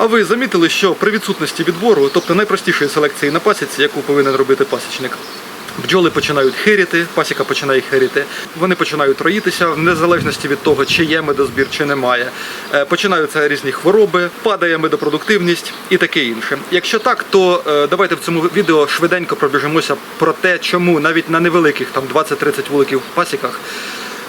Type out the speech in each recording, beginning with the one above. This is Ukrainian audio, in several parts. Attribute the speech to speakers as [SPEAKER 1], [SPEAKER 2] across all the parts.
[SPEAKER 1] А ви замітили, що при відсутності відбору, тобто найпростішої селекції на пасіці, яку повинен робити пасічник, бджоли починають хиріти, пасіка починає хиріти, вони починають роїтися в незалежності від того, чи є медозбір, чи немає. Е, Починаються різні хвороби, падає медопродуктивність і таке інше. Якщо так, то е, давайте в цьому відео швиденько пробіжимося про те, чому навіть на невеликих там 20-30 вуликів пасіках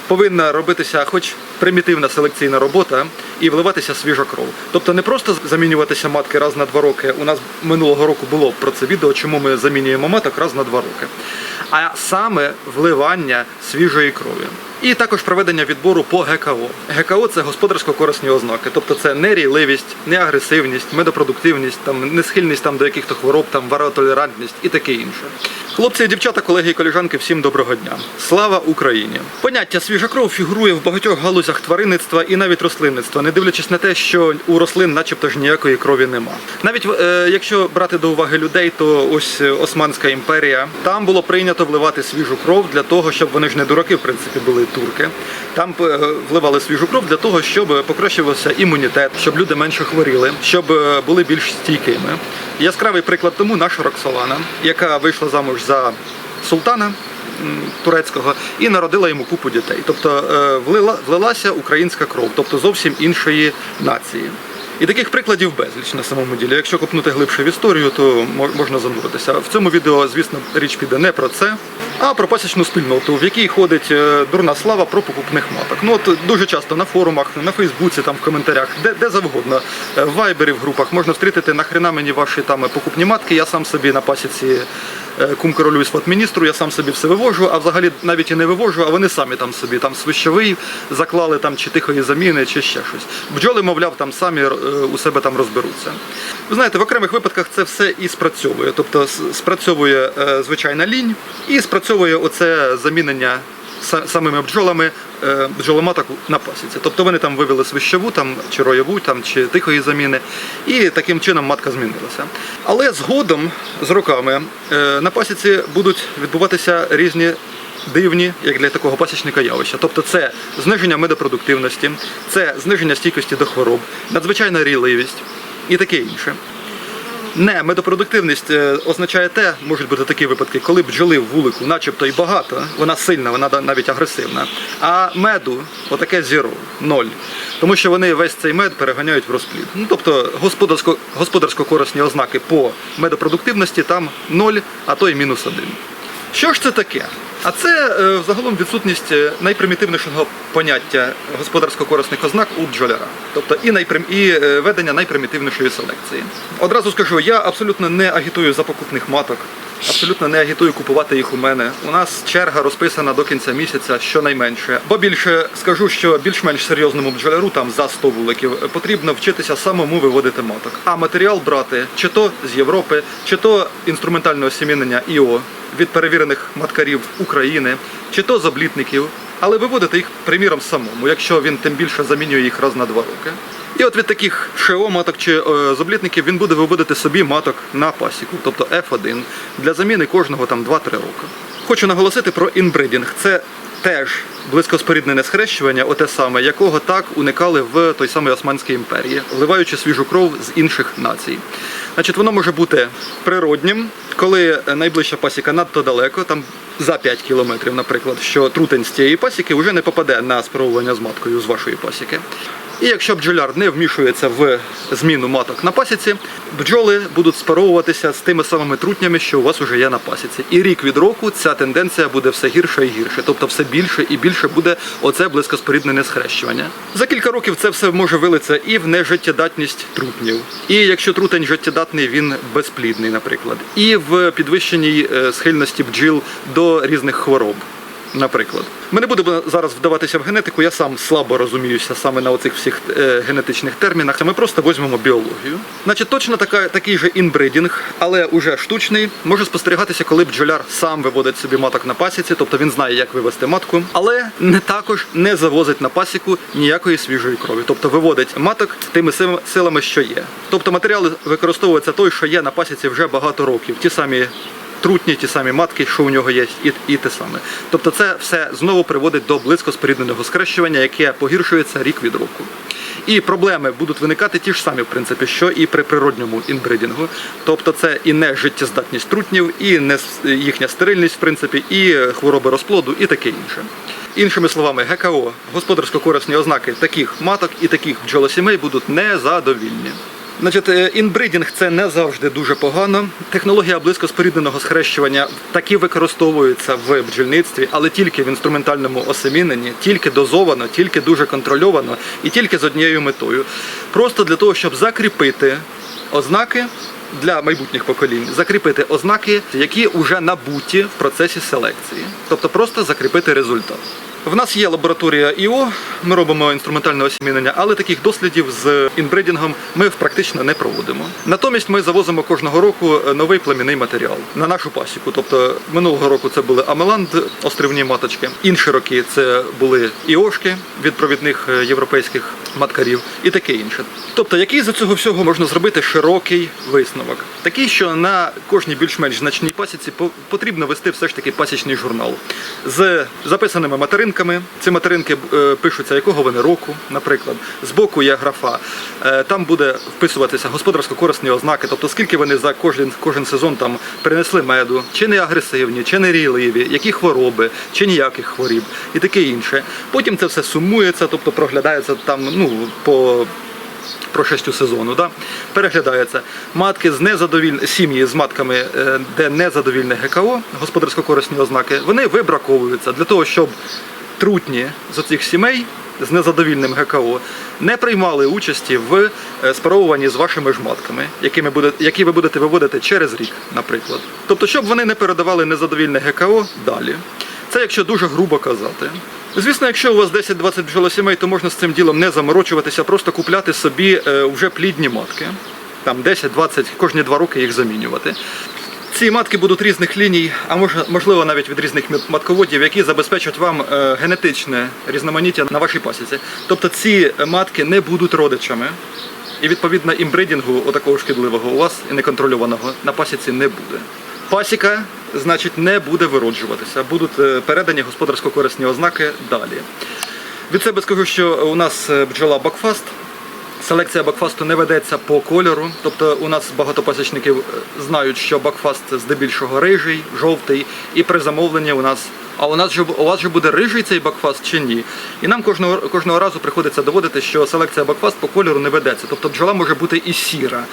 [SPEAKER 1] повинна робитися хоч примітивна селекційна робота і вливатися свіжа кров. Тобто не просто замінюватися матки раз на два роки. У нас минулого року було про це відео, чому ми замінюємо маток раз на два роки. А саме вливання свіжої крові. І також проведення відбору по ГКО. ГКО це господарсько-корисні ознаки, тобто це нерійливість, неагресивність, медопродуктивність, там несхильність там до якихось хвороб, там варотолерантність і таке інше. Хлопці дівчата, колеги і колежанки, всім доброго дня. Слава Україні! Поняття свіжа кров фігурує в багатьох галузях тваринництва і навіть рослинництва, не дивлячись на те, що у рослин, начебто ж ніякої крові нема. Навіть е, якщо брати до уваги людей, то ось е, Османська імперія там було прийнято вливати свіжу кров для того, щоб вони ж не дураки, в принципі, були турки. Там е, вливали свіжу кров для того, щоб покращувався імунітет, щоб люди менше хворіли, щоб е, були більш стійкими. Яскравий приклад тому наша Роксолана, яка вийшла замуж за султана турецького і народила йому купу дітей. Тобто е, влила, влилася українська кров, тобто зовсім іншої нації. І таких прикладів безліч на самому ділі. Якщо копнути глибше в історію, то можна зануритися. В цьому відео, звісно, річ піде не про це, а про пасічну спільноту, в якій ходить е, дурна слава про покупних маток. Ну от дуже часто на форумах, на Фейсбуці, там в коментарях, де, де завгодно, е, в вайбері, в групах можна зустріти нахрена мені ваші там покупні матки. Я сам собі на пасіці кум королю і сватміністру, я сам собі все вивожу, а взагалі навіть і не вивожу, а вони самі там собі там свищовий заклали там чи тихої заміни, чи ще щось. Бджоли, мовляв, там самі е, у себе там розберуться. Ви знаєте, в окремих випадках це все і спрацьовує. Тобто спрацьовує е, звичайна лінь і спрацьовує оце замінення самими бджолами е, бджоломаток на пасіці. Тобто вони там вивели свищову, там чи роєву, там чи тихої заміни, і таким чином матка змінилася. Але згодом з роками е, на пасіці будуть відбуватися різні. Дивні, як для такого пасічника явища. Тобто це зниження медопродуктивності, це зниження стійкості до хвороб, надзвичайна рійливість і таке інше. Не, медопродуктивність е, означає те, можуть бути такі випадки, коли бджоли в вулику, начебто і багато, вона сильна, вона навіть агресивна. А меду отаке зіро, ноль. Тому що вони весь цей мед переганяють в розплід. Ну тобто господарсько-корисні ознаки по медопродуктивності там ноль, а то й мінус один. Що ж це таке? А це е, взагалом відсутність е, найпримітивнішого поняття господарсько-корисних ознак у бджоляра, тобто і, найприм... і е, ведення найпримітивнішої селекції. Одразу скажу, я абсолютно не агітую за покупних маток, абсолютно не агітую купувати їх у мене. У нас черга розписана до кінця місяця, щонайменше. Бо більше скажу, що більш-менш серйозному бджоляру там за 100 вуликів потрібно вчитися самому виводити маток. А матеріал брати чи то з Європи, чи то інструментальне осімінення ІО від перевірених маткарів України, чи то з але виводити їх, приміром, самому, якщо він тим більше замінює їх раз на два роки. І от від таких ШО маток чи е, з він буде виводити собі маток на пасіку, тобто F1, для заміни кожного там 2-3 роки. Хочу наголосити про інбридінг. Це теж близькоспоріднене схрещування, оте саме, якого так уникали в той самий Османській імперії, вливаючи свіжу кров з інших націй. Значить, воно може бути природнім, коли найближча пасіка надто далеко, там за 5 кілометрів, наприклад, що трутень з цієї пасіки вже не попаде на спробування з маткою з вашої пасіки. І якщо бджоляр не вмішується в зміну маток на пасіці, бджоли будуть спаровуватися з тими самими трутнями, що у вас вже є на пасіці. І рік від року ця тенденція буде все гірше і гірше, тобто все більше і більше буде оце близькоспоріднене схрещування. За кілька років це все може вилитися і в нежиттєдатність трутнів. І якщо трутень життєдатний, він безплідний, наприклад, і в підвищеній е, схильності бджіл до різних хвороб. Наприклад, ми не будемо зараз вдаватися в генетику, я сам слабо розуміюся саме на оцих всіх е, генетичних термінах. Ми просто візьмемо біологію. Значить, точно така, такий же інбридінг, але уже штучний, може спостерігатися, коли бджоляр сам виводить собі маток на пасіці, тобто він знає, як вивести матку, але не також не завозить на пасіку ніякої свіжої крові, тобто виводить маток тими силами, що є. Тобто матеріал використовується той, що є на пасіці вже багато років. Ті самі трутні, ті самі матки, що у нього є, і, і те саме. Тобто це все знову приводить до близько спорідненого скрещування, яке погіршується рік від року. І проблеми будуть виникати ті ж самі, в принципі, що і при природньому інбридінгу. Тобто це і не життєздатність трутнів, і не їхня стерильність, в принципі, і хвороби розплоду, і таке інше. Іншими словами, ГКО, господарсько-корисні ознаки таких маток і таких бджолосімей будуть незадовільні. Значить, е, інбридінг це не завжди дуже погано. Технологія близькоспорідненого схрещування таки використовується в бджільництві, але тільки в інструментальному осеміненні, тільки дозовано, тільки дуже контрольовано і тільки з однією метою. Просто для того, щоб закріпити ознаки для майбутніх поколінь, закріпити ознаки, які вже набуті в процесі селекції, тобто просто закріпити результат. В нас є лабораторія ІО, ми робимо інструментальне осімінення, але таких дослідів з інбридінгом ми практично не проводимо. Натомість ми завозимо кожного року новий племінний матеріал на нашу пасіку. Тобто минулого року це були амеланд, острівні маточки. Інші роки це були іошки від провідних е, європейських маткарів і таке інше. Тобто, який з цього всього можна зробити широкий висновок? Такий, що на кожній більш-менш значній пасіці потрібно вести все ж таки пасічний журнал з записаними материнками. Ці материнки е, пишуться якого вони року, наприклад. Збоку є графа. Е, Там буде вписуватися господарсько-корисні ознаки, тобто скільки вони за кожен, кожен сезон там принесли меду, чи не агресивні, чи не рійливі, які хвороби, чи ніяких хворіб і таке інше. Потім це все сумується, тобто проглядається там ну, по прошестю сезону, да? переглядається. Матки з незадовіль... сім'ї з матками, е, де незадовільне ГКО, господарсько-корисні ознаки, вони вибраковуються для того, щоб трутні з оцих сімей з незадовільним ГКО не приймали участі в е, спаровуванні з вашими ж матками, які ви будете виводити через рік, наприклад. Тобто, щоб вони не передавали незадовільне ГКО далі. Це якщо дуже грубо казати. Звісно, якщо у вас 10-20 бджолосімей, то можна з цим ділом не заморочуватися, просто купляти собі е, вже плідні матки. Там 10-20, кожні два роки їх замінювати. Ці матки будуть різних ліній, а можливо навіть від різних матководів, які забезпечать вам е, генетичне різноманіття на вашій пасіці. Тобто ці матки не будуть родичами. І відповідно імбридінгу отакого шкідливого у вас і неконтрольованого на пасіці не буде. Пасіка, значить, не буде вироджуватися, будуть е, передані господарсько-корисні ознаки далі. Від себе скажу, що у нас е, бджола Бакфаст. Селекція бакфасту не ведеться по кольору. Тобто у нас багато пасічників е, знають, що бакфаст здебільшого рижий, жовтий, і при замовленні у нас. А у нас же у вас же буде рижий цей бакфаст чи ні? І нам кожного кожного разу приходиться доводити, що селекція бакфаст по кольору не ведеться. Тобто бджола може бути і сіра.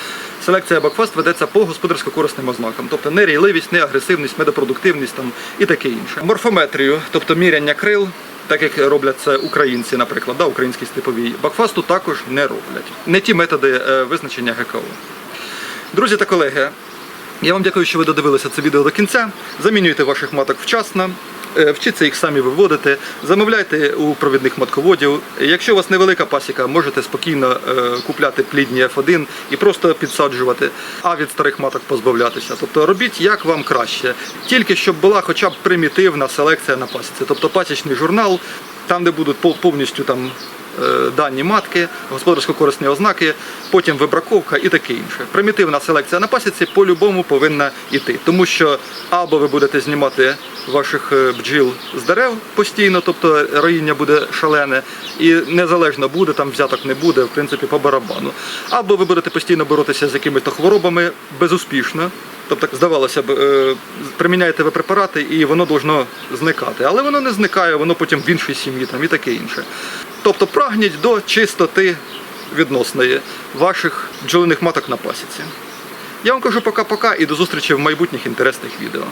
[SPEAKER 1] Селекція бакфаст ведеться по господарсько-корисним ознакам, тобто не рійливість, не агресивність, медопродуктивність там і таке інше. Морфометрію, тобто міряння крил, так як роблять це українці, наприклад, да, українські степові, бакфасту також не роблять. Не ті методи е, визначення ГКО. Друзі та колеги, я вам дякую, що ви додивилися це відео до кінця. Замінюйте ваших маток вчасно. Е, Вчіться їх самі виводити, замовляйте у провідних матководів. Якщо у вас невелика пасіка, можете спокійно е, купляти плідні F1 і просто підсаджувати, а від старих маток позбавлятися. Тобто робіть як вам краще, тільки щоб була хоча б примітивна селекція на пасіці, тобто пасічний журнал, там де будуть повністю там дані матки, господарсько-корисні ознаки, потім вибраковка і таке інше. Примітивна селекція на пасіці по-любому повинна йти, тому що або ви будете знімати ваших е, бджіл з дерев постійно, тобто роїння буде шалене, і незалежно буде, там взяток не буде, в принципі, по барабану. Або ви будете постійно боротися з якимись хворобами безуспішно. Тобто, здавалося б, е, приміняєте ви препарати і воно должно зникати. Але воно не зникає, воно потім в іншій сім'ї там, і таке інше. Тобто прагніть до чистоти відносної ваших бджолиних маток на пасіці. Я вам кажу пока-пока і до зустрічі в майбутніх інтересних відео.